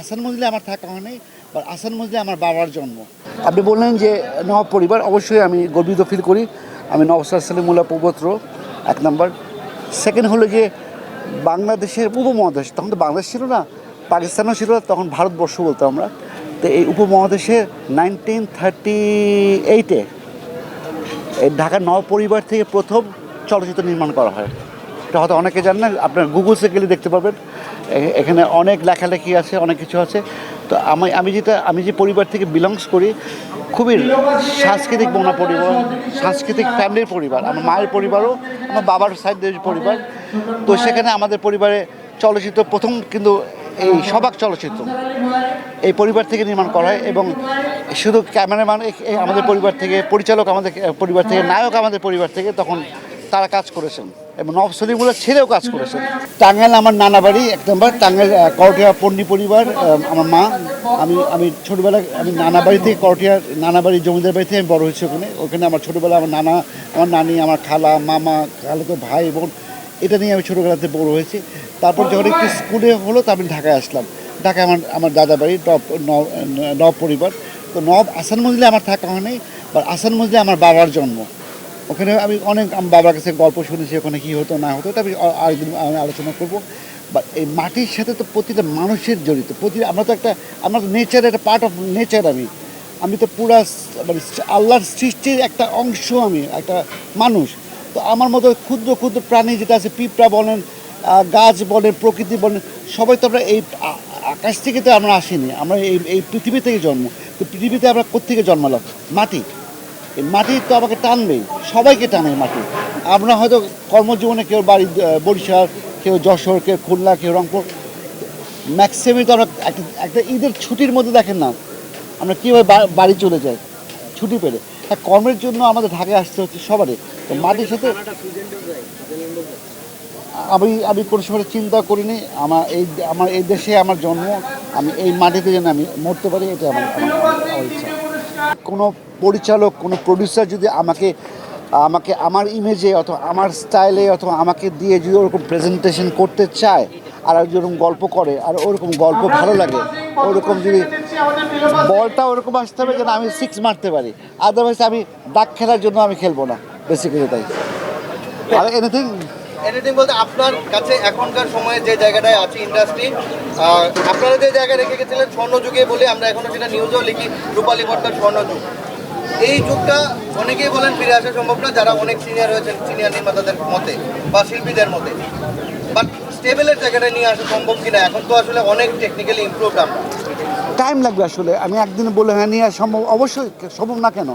আসান মজলে আমার থাকা হয়নি বা আসান মজলে আমার বাবার জন্ম। আপনি বললেন যে নবাব পরিবার অবশ্যই আমি গর্বিত ফিল করি। আমি নবাব সালিমুল্লাহ পৌত্র এক নম্বর। সেকেন্ড হলো যে বাংলাদেশের উপমহাদেশ তখন তো বাংলাদেশ ছিল না পাকিস্তানও ছিল না, তখন ভারতবর্ষ বলতো আমরা। তো এই উপমহাদেশে নাইনটিন থার্টি এইটে এই ঢাকার নব পরিবার থেকে প্রথম চলচ্চিত্র নির্মাণ করা হয়। এটা হয়তো অনেকে জানেন আপনার গুগলসে গেলে দেখতে পাবেন। এখানে অনেক লেখালেখি আছে, অনেক কিছু আছে। তো আমি আমি যেটা আমি যে পরিবার থেকে বিলংস করি, খুবই সাংস্কৃতিক মনা পরিবার, সাংস্কৃতিক ফ্যামিলির পরিবার, আমার মায়ের পরিবারও, আমার বাবার সাইডের পরিবার। তো সেখানে আমাদের পরিবারে চলচ্চিত্র প্রথম কিন্তু এই সবাক চলচ্চিত্র, এই পরিবার থেকে নির্মাণ করা হয় এবং শুধু ক্যামেরাম্যান আমাদের পরিবার থেকে, পরিচালক আমাদের, পরিবার থেকে, নায়ক আমাদের পরিবার থেকে তখন তারা কাজ করেছেন। এবং নব সলিমুল্লাহ ছেড়েও কাজ করেছেন টাঙ্গাইল আমার নানা বাড়ি, এক নম্বর। টাঙ্গাইল করটিয়া পন্ডি পরিবার আমার মা। আমি আমি ছোটোবেলায়, আমি নানা বাড়ি থেকে করটিয়া নানা বাড়ি জমিদার বাড়ি থেকে আমি বড় হয়েছি ওখানে। ওখানে আমার ছোটোবেলা আমার নানা, আমার নানি, আমার খালা, মামা, খালাতো ভাই, বোন, এটা নিয়ে আমি ছোটোবেলাতে বড় হয়েছি। তারপর যখন একটু স্কুলে হলো, তো আমি ঢাকায় আসলাম। ঢাকায় আমার আমার দাদা বাড়ি, নব পরিবার। তো নব আসান মজলে আমার থাকা হয়নি বা আসান মজলে আমার বাবার জন্ম। ওখানে আমি অনেক বাবার কাছে গল্প শুনেছি, ওখানে কী হতো, না হতো, এটা আমি আরেকদিন আমি আলোচনা করব। বা এই মাটির সাথে তো প্রতিটা মানুষের জড়িত, প্রতি আমরা তো একটা আমরা তো নেচার একটা পার্ট অফ নেচার আমি। আমি তো পুরা মানে আল্লাহর সৃষ্টির একটা অংশ আমি, একটা মানুষ। তো আমার মতো ক্ষুদ্র ক্ষুদ্র প্রাণী যেটা আছে, পিঁপড়া বলেন গাছ বলেন, প্রকৃতি বলেন, সবাই তো আমরা এই আকাশ থেকে তো আমরা আসিনি, আমরা এই এই পৃথিবী থেকে জন্ম। তো পৃথিবীতে আমরা কোথেকে জন্মালাম? মাটি। মাটি তো আমাকে টানবেই সবাইকে টানে মাটি। আমরা হয়তো কর্মজীবনে কেউ বাড়ি বরিশাল, কেউ যশোর, কেউ খুলনা, কেউ রংপুর ম্যাক্সিমামই তো আমরা একটা একটা ঈদের ছুটির মধ্যে দেখেন না, আমরা কীভাবে বাড়ি চলে যাই, ছুটি পেলে। আর কর্মের জন্য আমাদের ঢাকায় আসতে হচ্ছে সবারই। তো মাটির সাথে আমি আমি কোনো সময় চিন্তা করিনি, আমার এই আমার এই দেশে আমার জন্ম, আমি এই মাটিতে যেন আমি মরতে পারি এটা আমার আমার- আমার ইচ্ছা। কোনো পরিচালক কোনো প্রডিউসার যদি আমাকে আমাকে আমার ইমেজে অথবা আমার স্টাইলে অথবা আমাকে দিয়ে যদি ওরকম প্রেজেন্টেশন করতে চায় আর যেরকম গল্প করে আর ওরকম গল্প ভালো লাগে ওরকম যদি বলটা ওরকম আসতে হবে যেন আমি সিক্স মারতে পারি। আদারওয়াইজ আমি দাগ খেলার জন্য আমি খেলব না বেসিক্যালি তাই। আর এনিথিং এনিথিং বলতে আপনার কাছে এখনকার সময়ে যে জায়গাটায় আছে ইন্ডাস্ট্রি আপনারা যে জায়গায় রেখে গেছিলেন স্বর্ণযুগে বলে আমরা এখনও সেটা নিউজেও লিখি, রূপালী পর্দার স্বর্ণযুগ এই যুগটা অনেকেই বলেন ফিরে আসা সম্ভব না, যারা অনেক সিনিয়র হয়েছেন সিনিয়র নির্মাতাদের মতে বা শিল্পীদের মতে। বাট স্টেবেলের জায়গাটা নিয়ে আসা সম্ভব কিনা, এখন তো আসলে অনেক টেকনিক্যালি ইমপ্রুভড আমরা। টাইম লাগবে আসলে, আমি একদিন বলে হ্যাঁ নিয়ে সম্ভব অবশ্যই, সম্ভব না কেন?